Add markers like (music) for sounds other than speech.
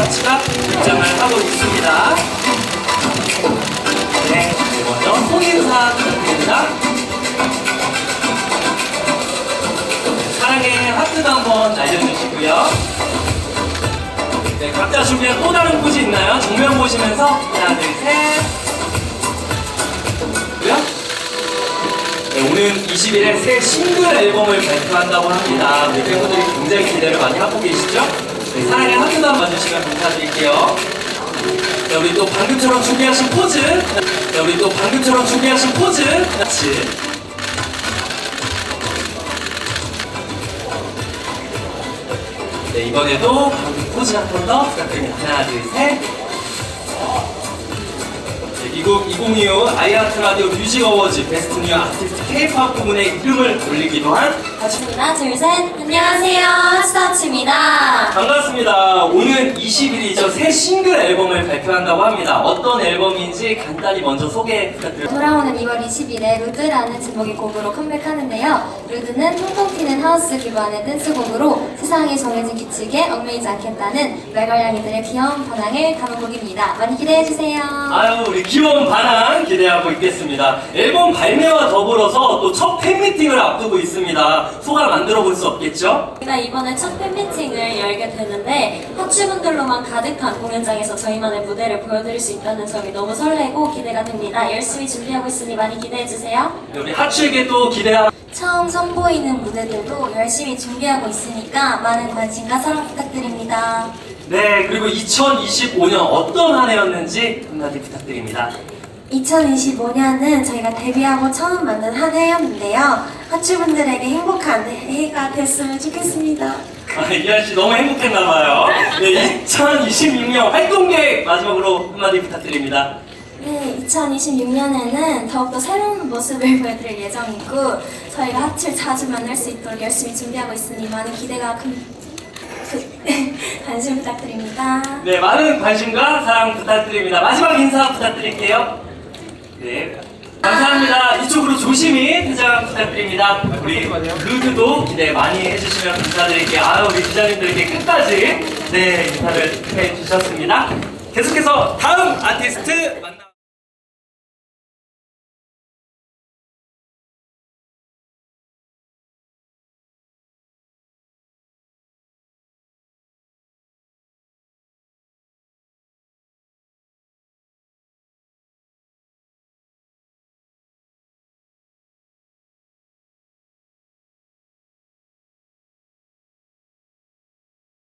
하츠가 등장을 하고 있습니다. 네, 먼저 송인사 부탁드립니다. 사랑의 하트도 한번 날려주시고요. 네, 각자 준비한 또 다른 포즈 있나요? 정면 보시면서 하나, 둘, 셋. 네, 오늘 20일에 새 싱글 앨범을 발표한다고 합니다. 우리 팬분들이 굉장히 기대를 많이 하고 계시죠? 네, 사랑의 하트도 한번 봐주시면 감사드릴게요. 네, 우리 또 방금처럼 준비하신 포즈. 네, 우리 또 방금처럼 준비하신 포즈. 같이. 네, 이번에도 방금 포즈 한 번 더 부탁드립니다. 하나, 둘, 셋. 네, 미국 2025 아이아트 라디오 뮤직 어워즈 베스트 뉴 아티스트 K-팝 부문에 이름을 올리기도 한 하나, 둘, 셋. 안녕하세요. 반갑습니다. 오늘 20일이죠. 새 싱글 앨범을 발표한다고 합니다. 어떤 앨범인지 간단히 먼저 소개 부탁드립니다. 돌아오는 2월 20일에 루드라는 제목의 곡으로 컴백하는데요. 루드는 통통 튀는 하우스 기반의 댄스곡으로 세상에 정해진 규칙에 얽매이지 않겠다는 외걸량이들의 귀여운 반항을 담은 곡입니다. 많이 기대해주세요. 아유, 우리 귀여운 반항 기대하고 있겠습니다. 앨범 발매와 더불어서 또 첫 팬미팅을 앞두고 있습니다. 소감 안 들어 볼 수 없겠죠? 저희가 이번에 첫 팬미팅을 열게 되는데 헛주분들로 만 가득한 공연장에서 저희만의 무대를 보여드릴 수 있다는 점이 너무 설레고 기대가 됩니다. 열심히 준비하고 있으니 많이 기대해주세요. 네, 우리 하츠에게도 기대하 처음 선보이는 무대들도 열심히 준비하고 있으니까 많은 관심과 사랑 부탁드립니다. 네, 그리고 2025년 어떤 한 해였는지 한마디 부탁드립니다. 2025년은 저희가 데뷔하고 처음 만든 한 해였는데요. 하추분들에게 행복한 해 가 됐으면 좋겠습니다. 아, 이한 씨 너무 행복했나봐요. 네, 2026년 활동 계획 마지막으로 한마디 부탁드립니다. 네, 2026년에는 더욱더 새로운 모습을 보여드릴 예정이고 저희가 하추를 자주 만날 수 있도록 열심히 준비하고 있으니 많은 기대가 큰 그, (laughs) 관심 부탁드립니다. 네, 많은 관심과 사랑 부탁드립니다. 마지막 인사 부탁드릴게요. 네. 감사합니다. 이쪽으로 조심히 퇴장 부탁드립니다. 우리 루드도 기대 많이 해주시면 감사드릴게요. 아유, 우리 기자님들께 끝까지 네, 인사를 해주셨습니다. 계속해서 다음 아티스트